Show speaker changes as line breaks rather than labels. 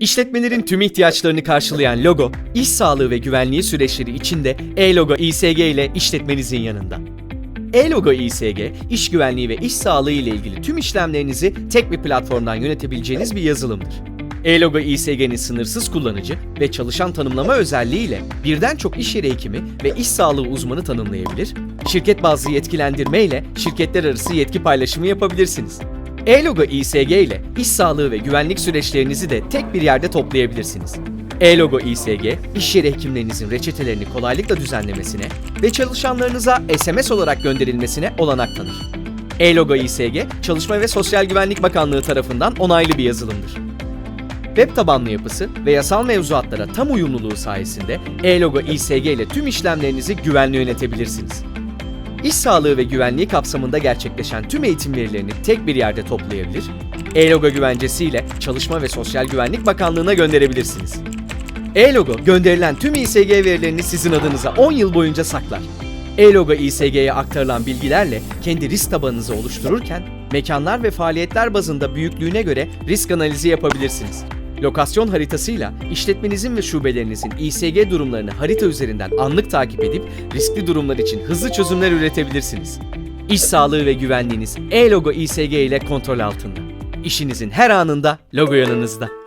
İşletmelerin tüm ihtiyaçlarını karşılayan Logo, iş sağlığı ve güvenliği süreçleri içinde E-Logo İSG ile işletmenizin yanında. E-Logo İSG, iş güvenliği ve iş sağlığı ile ilgili tüm işlemlerinizi tek bir platformdan yönetebileceğiniz bir yazılımdır. E-Logo İSG'nin sınırsız kullanıcı ve çalışan tanımlama özelliğiyle birden çok iş yeri hekimi ve iş sağlığı uzmanı tanımlayabilir, şirket bazlı yetkilendirme ile şirketler arası yetki paylaşımı yapabilirsiniz. E-Logo İSG ile iş sağlığı ve güvenlik süreçlerinizi de tek bir yerde toplayabilirsiniz. E-Logo İSG, iş yeri hekimlerinizin reçetelerini kolaylıkla düzenlemesine ve çalışanlarınıza SMS olarak gönderilmesine olanak tanır. E-Logo İSG, Çalışma ve Sosyal Güvenlik Bakanlığı tarafından onaylı bir yazılımdır. Web tabanlı yapısı ve yasal mevzuatlara tam uyumluluğu sayesinde E-Logo İSG ile tüm işlemlerinizi güvenli yönetebilirsiniz. İş sağlığı ve güvenliği kapsamında gerçekleşen tüm eğitim verilerini tek bir yerde toplayabilir, E-Logo güvencesi ile Çalışma ve Sosyal Güvenlik Bakanlığı'na gönderebilirsiniz. E-Logo gönderilen tüm İSG verilerini sizin adınıza 10 yıl boyunca saklar. E-Logo İSG'ye aktarılan bilgilerle kendi risk tabanınızı oluştururken, mekanlar ve faaliyetler bazında büyüklüğüne göre risk analizi yapabilirsiniz. Lokasyon haritasıyla işletmenizin ve şubelerinizin İSG durumlarını harita üzerinden anlık takip edip riskli durumlar için hızlı çözümler üretebilirsiniz. İş sağlığı ve güvenliğiniz E-Logo İSG ile kontrol altında. İşinizin her anında logo yanınızda.